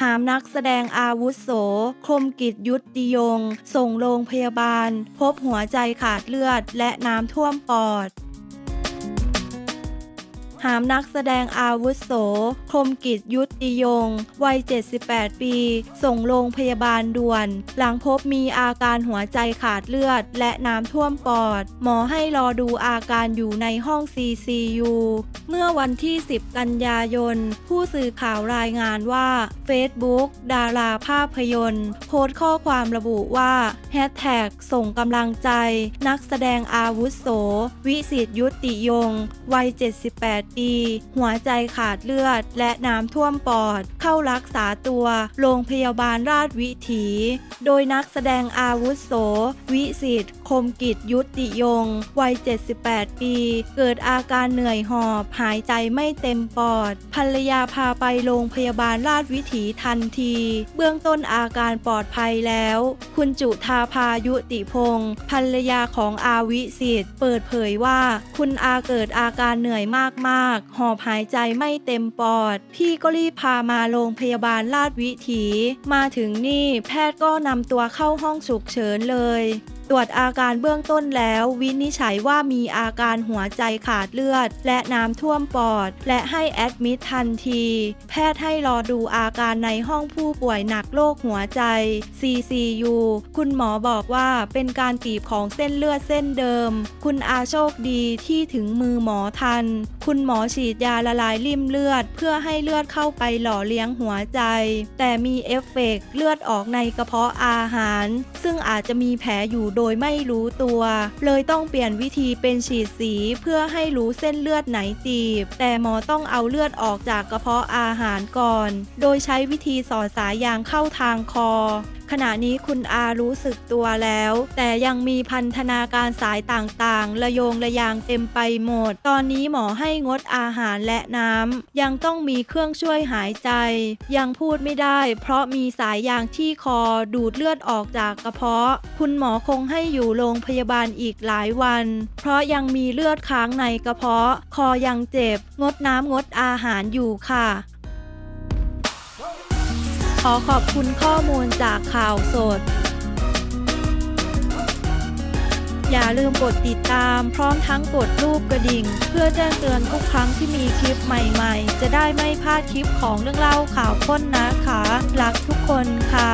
หามนักแสดงอาวุโส คมกิจยุติยง ส่งโรงพยาบาล พบหัวใจขาดเลือดและน้ำท่วมปอด หามนักแสดงอาวุโส คมกิจยุติยง วัย 78 ปี ส่งโรงพยาบาลด่วน หลังพบมีอาการหัวใจขาดเลือด และน้ำท่วมปอด หมอให้รอดูอาการอยู่ในห้อง CCU เมื่อวันที่ 10 กันยายน ผู้สื่อข่าวรายงานว่า Facebook ดาราภาพยนตร์ โพสต์ข้อความระบุว่าแฮชแท็กส่งกำลังใจ นักแสดงอาวุโส วิสิตยุติยง วัย 78ปี หัวใจขาดเลือด และน้ำท่วมปอด เข้ารักษาตัว โรงพยาบาลราชวิถี โดยนักแสดงอาวุโส วิสิต คมกิจยุติยง วัย 78 ปี เกิดอาการเหนื่อยหอบ หายใจไม่เต็มปอด ภรรยาพาไปโรงพยาบาลราชวิถีทันที เบื้องต้นอาการปลอดภัยแล้ว คุณจุธาพายุติพงศ์ภรรยาของอาวิสิทธิ์เปิดเผยว่า คุณอาเกิดอาการเหนื่อยมากๆ หอบหายใจไม่เต็มปอด พี่ก็รีบพามาโรงพยาบาลราชวิถี มาถึงนี่แพทย์ก็นำตัวเข้าห้องฉุกเฉินเลยตรวจอาการเบื้องต้นแล้ว วินิจฉัยว่ามีอาการหัวใจขาดเลือด และน้ำท่วมปอด และให้แอดมิดทันที แพทย์ให้รอดูอาการในห้องผู้ป่วยหนักโรคหัวใจ CCU คุณหมอบอกว่าเป็นการตีบของเส้นเลือดเส้นเดิม คุณอาโชคดีที่ถึงมือหมอทัน คุณหมอฉีดยาละลายริ่มเลือด เพื่อให้เลือดเข้าไปหล่อเลี้ยงหัวใจ แต่มีเอฟเฟกต์เลือดออกในกระเพาะอาหาร ซึ่งอาจจะมีแผลอยู่โดยไม่รู้ตัว เลยต้องเปลี่ยนวิธีเป็นฉีดสีเพื่อให้รู้เส้นเลือดไหนตีบ แต่หมอต้องเอาเลือดออกจากกระเพาะอาหารก่อน โดยใช้วิธีสอดสายยางเข้าทางคอขณะนี้คุณอารู้สึกตัวแล้ว แต่ยังมีพันธนาการสายต่างๆ ระโยงระยางเต็มไปหมด ตอนนี้หมอให้งดอาหารและน้ำ ยังต้องมีเครื่องช่วยหายใจ ยังพูดไม่ได้ เพราะมีสายยางที่คอดูดเลือดออกจากกระเพาะ คุณหมอคงให้อยู่โรงพยาบาลอีกหลายวัน เพราะยังมีเลือดค้างในกระเพาะ คอยังเจ็บ งดน้ำงดอาหารอยู่ค่ะ อขอบคุณข้อมูลจากข่าวสด อย่าลืมกดติดตามพร้อมทั้งกดรูปกระดิ่ง เพื่อแจ้งเตือนทุกครั้งที่มีคลิปใหม่ๆ จะได้ไม่พลาดคลิปของเรื่องเล่าข่าวค้นนะคะ รักทุกคนค่ะ